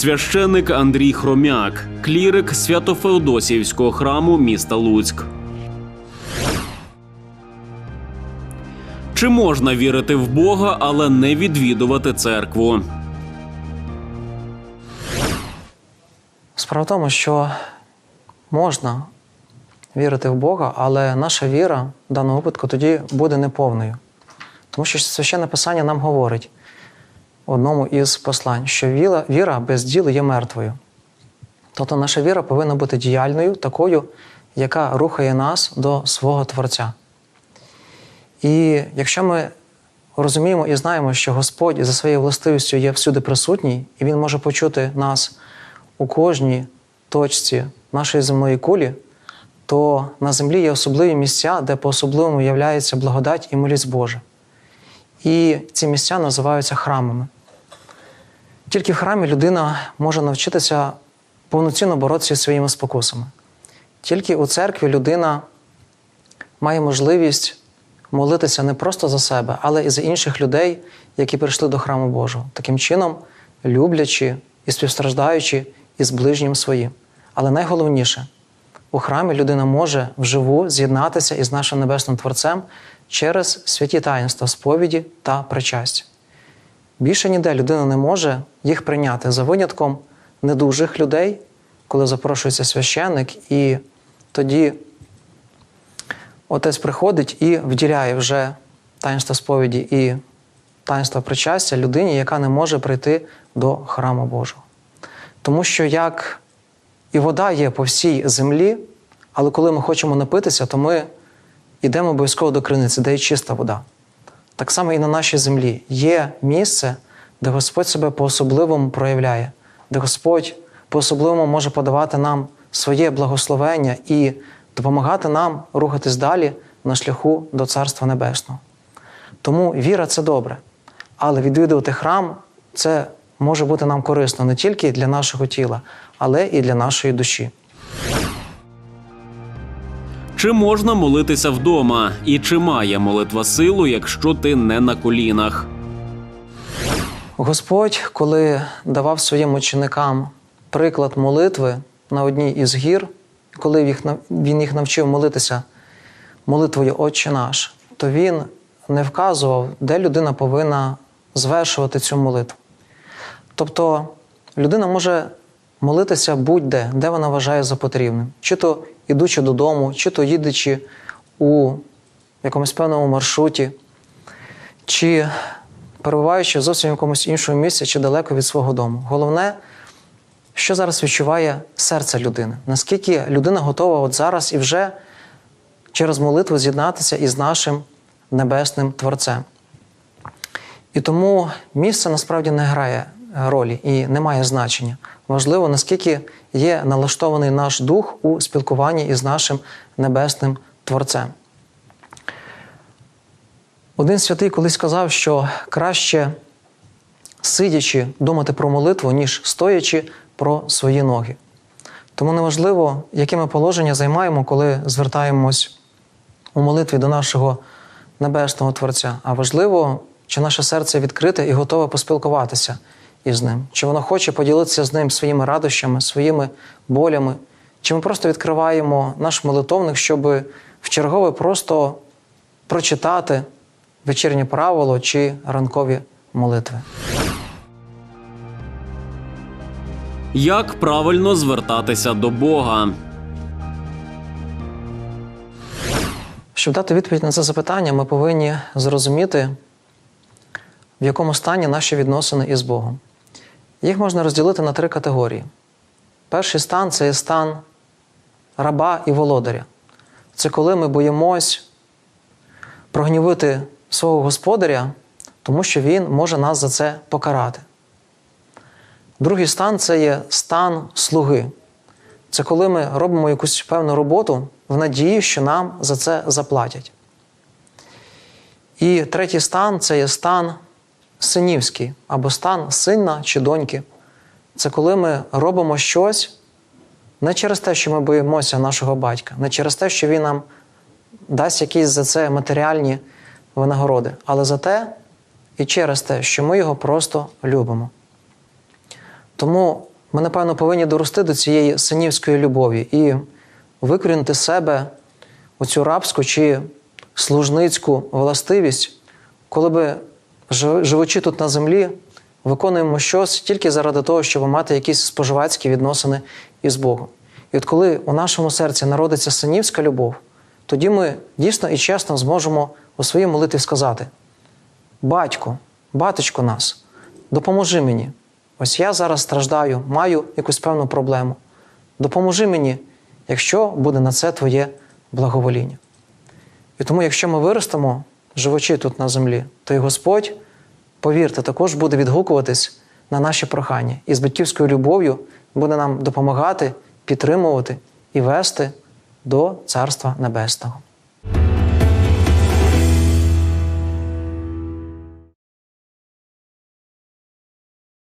Священник Андрій Хромяк, клірик Свято-Феодосіївського храму міста Луцьк. Чи можна вірити в Бога, але не відвідувати церкву? Справа в тому, що можна вірити в Бога, але наша віра в даному випадку тоді буде неповною. Тому що священне писання нам говорить одному із послань, що віра, віра без ділу є мертвою. Тобто наша віра повинна бути діяльною, такою, яка рухає нас до свого Творця. І якщо ми розуміємо і знаємо, що Господь за своєю властивістю є всюди присутній, і Він може почути нас у кожній точці нашої земної кулі, то на землі є особливі місця, де по-особливому являється благодать і милість Божа. І ці місця називаються храмами. Тільки в храмі людина може навчитися повноцінно боротися зі своїми спокусами. Тільки у церкві людина має можливість молитися не просто за себе, але і за інших людей, які прийшли до храму Божого, таким чином люблячи і співстраждаючи із ближнім своїм. Але найголовніше, у храмі людина може вживу з'єднатися із нашим Небесним Творцем через святі таїнства сповіді та причастя. Більше ніде людина не може їх прийняти за винятком недужих людей, коли запрошується священник, і тоді отець приходить і вділяє вже таїнство сповіді і таїнство причастя людині, яка не може прийти до храму Божого. Тому що як і вода є по всій землі, але коли ми хочемо напитися, то ми йдемо обов'язково до криниці, де є чиста вода. Так само і на нашій землі є місце, де Господь себе по-особливому проявляє, де Господь по-особливому може подавати нам своє благословення і допомагати нам рухатись далі на шляху до Царства Небесного. Тому віра це добре, але відвідувати храм це може бути нам корисно не тільки для нашого тіла, але і для нашої душі. Чи можна молитися вдома? І чи має молитва силу, якщо ти не на колінах? Господь, коли давав своїм ученикам приклад молитви на одній із гір, коли він їх навчив молитися молитвою Отче наш, то він не вказував, де людина повинна звершувати цю молитву. Тобто людина може молитися будь-де, де вона вважає за потрібним, чи то ідучи додому, чи то їдучи у якомусь певному маршруті, чи перебуваючи в зовсім якомусь іншому місці чи далеко від свого дому. Головне, що зараз відчуває серце людини, наскільки людина готова от зараз і вже через молитву з'єднатися із нашим небесним Творцем. І тому місце насправді не грає ролі і не має значення. Важливо, наскільки є налаштований наш дух у спілкуванні із нашим небесним Творцем. Один святий колись сказав, що краще сидячи думати про молитву, ніж стоячи про свої ноги. Тому неважливо, яке ми положення займаємо, коли звертаємось у молитві до нашого небесного Творця. А важливо, чи наше серце відкрите і готове поспілкуватися із ним, чи воно хоче поділитися з ним своїми радощами, своїми болями, чи ми просто відкриваємо наш молитовник, щоб в чергове просто прочитати вечірнє правило чи ранкові молитви. Як правильно звертатися до Бога? Щоб дати відповідь на це запитання, ми повинні зрозуміти, в якому стані наші відносини із Богом. Їх можна розділити на три категорії. Перший стан це є стан раба і володаря. Це коли ми боїмось прогнівити свого господаря, тому що він може нас за це покарати. Другий стан це є стан слуги. Це коли ми робимо якусь певну роботу в надії, що нам за це заплатять. І третій стан це є стан синівський або стан сина чи доньки. Це коли ми робимо щось не через те, що ми боїмося нашого батька, не через те, що він нам дасть якісь за це матеріальні винагороди, але за те і через те, що ми його просто любимо. Тому ми, напевно, повинні дорости до цієї синівської любові і викорінити себе оцю рабську чи служницьку властивість, коли би живучи тут на землі, виконуємо щось тільки заради того, щоб мати якісь споживацькі відносини із Богом. І от коли у нашому серці народиться синівська любов, тоді ми дійсно і чесно зможемо у своїй молитві сказати: Батько, батечко нас, допоможи мені. Ось я зараз страждаю, маю якусь певну проблему. Допоможи мені, якщо буде на це твоє благовоління. І тому, якщо ми виростемо, живучи тут на землі, то й Господь, повірте, також буде відгукуватись на наші прохання і з батьківською любов'ю буде нам допомагати, підтримувати і вести до Царства Небесного.